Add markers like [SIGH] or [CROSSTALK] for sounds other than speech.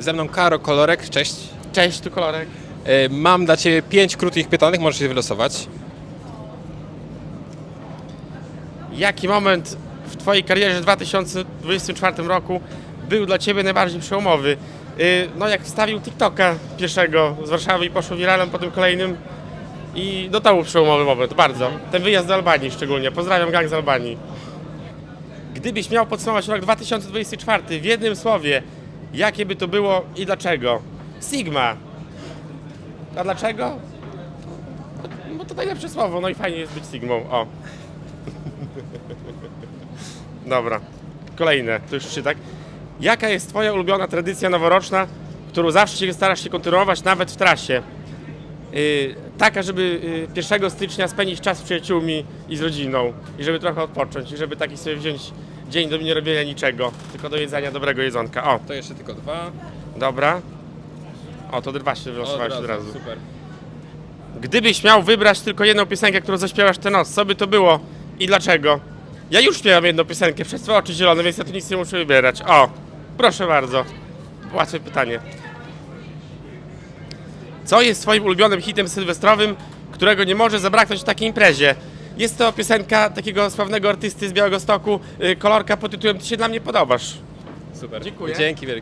Ze mną Karo Kolorek, cześć. Cześć, tu kolorek. E, Mam dla Ciebie pięć krótkich pytanek, możesz je wylosować. Jaki moment w Twojej karierze w 2024 roku był dla Ciebie najbardziej przełomowy? Yy, No jak wstawił TikToka pierwszego z Warszawy i poszło wiralem, potem kolejnym i no to był przełomowy moment, bardzo. Ten wyjazd do Albanii szczególnie. Pozdrawiam gang z Albanii. Gdybyś miał podsumować rok 2024 w jednym słowie, jakie by to było i dlaczego? Sigma. A dlaczego? Bo to najlepsze słowo, no i fajnie jest być Sigmą, o. [LAUGHS] Dobra, kolejne, to już trzy, tak? Jaka jest Twoja ulubiona tradycja noworoczna, którą zawsze się starasz się kontynuować, nawet w trasie? Yy, taka, żeby yy, 1 stycznia spędzić czas z przyjaciółmi i z rodziną i żeby trochę odpocząć i żeby taki sobie wziąć dzień do nie robienia niczego, tylko do jedzenia dobrego jedzonka. O, To jeszcze tylko dwa. dobra. O, to dwa się wylosowałeś od razu. Super. Gdybyś miał wybrać tylko jedną piosenkę, którą zaśpiewasz tę noc, co by to było i dlaczego? Ja już śpiewam jedną piosenkę, przez twoje oczy zielone, więc ja tu nic nie muszę wybierać. O, proszę bardzo. Łatwe pytanie. Co jest twoim ulubionym hitem sylwestrowym, którego nie może zabraknąć w takiej imprezie? Jest to piosenka takiego sławnego artysty z Białego Stoku, y, kolorka pod tytułem Ty się dla mnie podobasz. Super. Dziękuję. Dzięki wielkie.